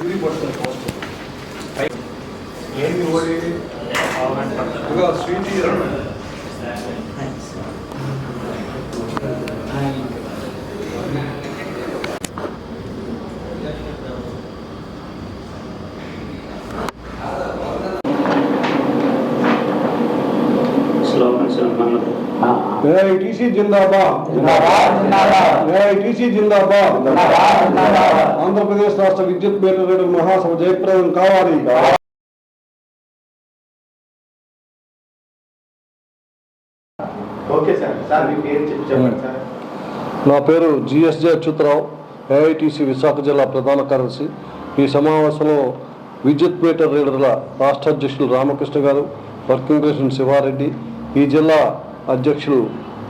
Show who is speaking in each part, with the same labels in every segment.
Speaker 1: విరి పడుతుంది పోస్ట్
Speaker 2: ఏంటి ఓడి
Speaker 1: ఇదిగో స్వీట్ ఇయ్యరు. ఏఐటీసీ జిందాబాద్. ఏఐటీసీ జిందాబాద్. ఆంధ్రప్రదేశ్ రాష్ట్ర విద్యుత్ రీడర్ మహాసభ జయప్రదం కావాలి. నా పేరు జిఎస్జే అచ్యుతరావు ఏఐటీసీ విశాఖ జిల్లా ప్రధాన కార్యదర్శి. ఈ సమావేశంలో విద్యుత్ మీటర్ రీడర్ల రాష్ట్ర అధ్యక్షులు రామకృష్ణ గారు వర్కింగ్ ప్రెసిడెంట్ శివారెడ్డి ఈ జిల్లా అధ్యక్షులు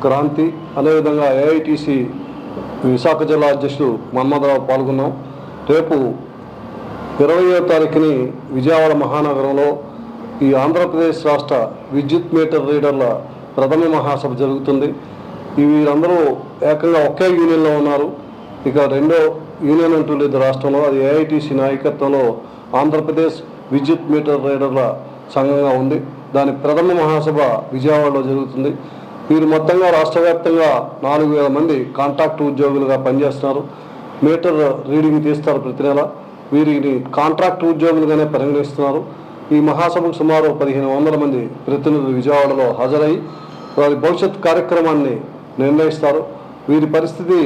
Speaker 1: క్రాంతి అదేవిధంగా ఏఐటీసీ విశాఖ జిల్లా అధ్యక్షులు మన్మధరావు పాల్గొన్నాం. రేపు ఇరవయో తారీఖుని విజయవాడ మహానగరంలో ఈ ఆంధ్రప్రదేశ్ రాష్ట్ర విద్యుత్ మీటర్ రీడర్ల ప్రథమ మహాసభ జరుగుతుంది. వీరందరూ ఏకంగా ఒకే యూనియన్లో ఉన్నారు. ఇక రెండో యూనియన్ అంటూ లేదు రాష్ట్రంలో అది ఏఐటీసీ నాయకత్వంలో ఆంధ్రప్రదేశ్ విద్యుత్ మీటర్ రీడర్ల సంఘంగా ఉంది. దాని ప్రథమ మహాసభ విజయవాడలో జరుగుతుంది. వీరు మొత్తంగా రాష్ట్ర వ్యాప్తంగా నాలుగు వేల మంది కాంట్రాక్ట్ ఉద్యోగులుగా పనిచేస్తున్నారు. మీటర్ రీడింగ్ తీస్తారు ప్రతి నెల. వీరిని కాంట్రాక్ట్ ఉద్యోగులుగానే పరిగణిస్తున్నారు. ఈ మహాసభకు సుమారు పదిహేను వందల మంది ప్రతినిధులు విజయవాడలో హాజరై వారి భవిష్యత్ కార్యక్రమాన్ని నిర్ణయిస్తారు. వీరి పరిస్థితి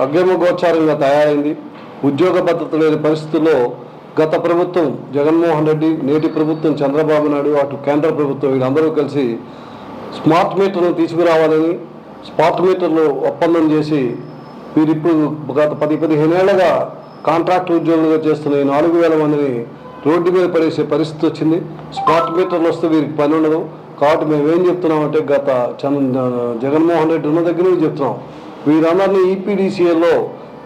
Speaker 1: అగ్యమగోచారంగా తయారైంది. ఉద్యోగ భద్రత లేని పరిస్థితుల్లో గత ప్రభుత్వం జగన్మోహన్ రెడ్డి నేటి ప్రభుత్వం చంద్రబాబు నాయుడు అటు కేంద్ర ప్రభుత్వం వీళ్ళందరూ కలిసి స్మార్ట్ మీటర్ను తీసుకురావాలని స్మార్ట్ మీటర్లు ఒప్పందం చేసి వీరిప్పుడు గత పది పదిహేను ఏళ్ళగా కాంట్రాక్ట్ ఉద్యోగులుగా చేస్తున్న ఈ నాలుగు వేల మందిని రోడ్డు మీద పడేసే పరిస్థితి వచ్చింది. స్మార్ట్ మీటర్లు వస్తే వీరికి పని ఉండదు. కాబట్టి మేము ఏం చెప్తున్నామంటే గత చంద జగన్మోహన్ రెడ్డి ఉన్న దగ్గర నుంచి చెప్తున్నాం. వీరందరినీ ఈపీడీసీఏలో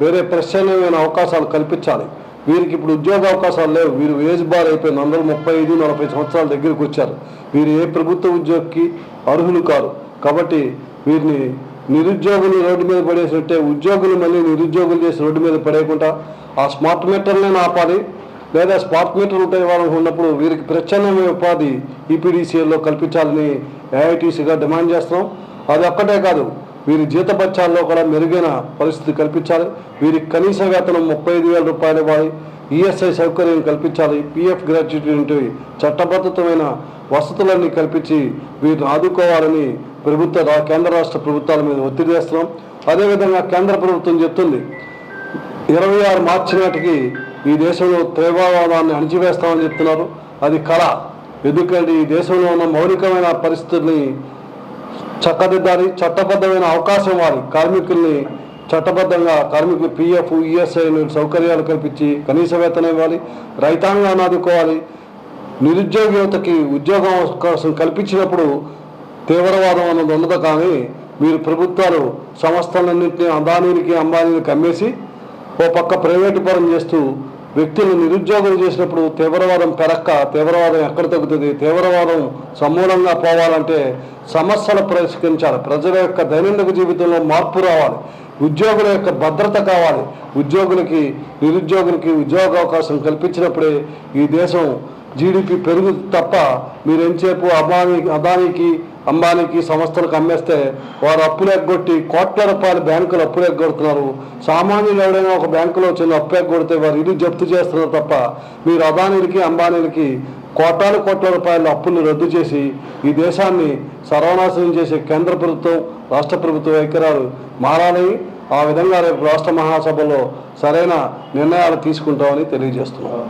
Speaker 1: వేరే ప్రశ్నమైన అవకాశాలు కల్పించాలి. వీరికి ఇప్పుడు ఉద్యోగ అవకాశాలు లేవు. వీరు ఏజ్ బార్ అయిపోయింది. వందల ముప్పై ఐదు నలభై సంవత్సరాల దగ్గరికి వచ్చారు. వీరు ఏ ప్రభుత్వ ఉద్యోగికి అర్హులు కారు. కాబట్టి వీరిని నిరుద్యోగులు రోడ్డు మీద పడేసినట్టే ఉద్యోగులు మళ్ళీ నిరుద్యోగులు చేసి రోడ్డు మీద పడేయకుండా ఆ స్మార్ట్ మీటర్లే ఆపాలి. లేదా స్మార్ట్ మీటర్ ఉంటాయి వాళ్ళకు ఉన్నప్పుడు వీరికి ప్రత్యామ్నాయ ఉపాధి ఈపీడీసీఎల్లో కల్పించాలని ఏఐటీసీగా డిమాండ్ చేస్తున్నాం. అది ఒక్కటే కాదు. వీరి జీతపత్యాల్లో కూడా మెరుగైన పరిస్థితి కల్పించాలి. వీరికి కనీస వేతనం ముప్పై ఐదు వేల రూపాయలు ఇవ్వాలి. ఈఎస్ఐ సౌకర్యం కల్పించాలి. పిఎఫ్ గ్రాట్యుటీ వంటి చట్టబద్ధతమైన వసతులన్నీ కల్పించి వీరిని ఆదుకోవాలని ప్రభుత్వ కేంద్ర రాష్ట్ర ప్రభుత్వాల మీద ఒత్తిడి చేస్తున్నాం. అదేవిధంగా కేంద్ర ప్రభుత్వం చెప్తుంది ఇరవై ఆరు మార్చి నాటికి ఈ దేశంలో తీవ్రవాదాన్ని అణిచివేస్తామని చెప్తున్నారు. అది కళ ఎందుకంటే ఈ దేశంలో ఉన్న మౌలికమైన పరిస్థితుల్ని చక్కదిద్దాలి చట్టబద్ధమైన అవకాశం ఇవ్వాలి కార్మికుల్ని చట్టబద్ధంగా కార్మికులు పిఎఫ్ ఈఎస్ఐ సౌకర్యాలు కల్పించి కనీస వేతనం ఇవ్వాలి రైతాంగాన్ని ఆదుకోవాలి. నిరుద్యోగ యువతకి ఉద్యోగం అవకాశం కల్పించినప్పుడు తీవ్రవాదం అన్నది ఉండదు కానీ మీరు ప్రభుత్వాలు సంస్థలన్నింటినీ అదానీలకి అంబానీలకి అమ్మేసి ఓ పక్క ప్రైవేటు పరం చేస్తూ వ్యక్తులు నిరుద్యోగులు చేసినప్పుడు తీవ్రవాదం పెరక్క తీవ్రవాదం ఎక్కడ తగ్గుతుంది? తీవ్రవాదం సమూలంగా పోవాలంటే సమస్యలు పరిష్కరించాలి. ప్రజల యొక్క దైనందిక జీవితంలో మార్పు రావాలి. ఉద్యోగుల యొక్క భద్రత కావాలి. ఉద్యోగులకి నిరుద్యోగులకి ఉద్యోగ అవకాశం కల్పించినప్పుడే ఈ దేశం జీడిపి పెరుగు తప్ప మీరు అబానీ అదానికి అంబానీకి సంస్థలకు అమ్మేస్తే వారు అప్పులు ఎగ్గొట్టి కోట్ల రూపాయలు బ్యాంకులు అప్పులు ఎగ్గొడుతున్నారు సామాన్యులు ఎవరైనా ఒక బ్యాంకులో చిన్న అప్పు ఎగ్గొడితే వారు ఇల్లు జప్తు చేస్తున్నారు తప్ప మీరు అదానీలకి అంబానీలకి కోటాను కోట్ల రూపాయల అప్పులు రద్దు చేసి ఈ దేశాన్ని సర్వనాశనం చేసే కేంద్ర ప్రభుత్వం రాష్ట్ర ప్రభుత్వ వైఖరాలు మారాలని ఆ విధంగా రేపు రాష్ట్ర మహాసభలో సరైన నిర్ణయాలు తీసుకుంటామని తెలియజేస్తున్నాం.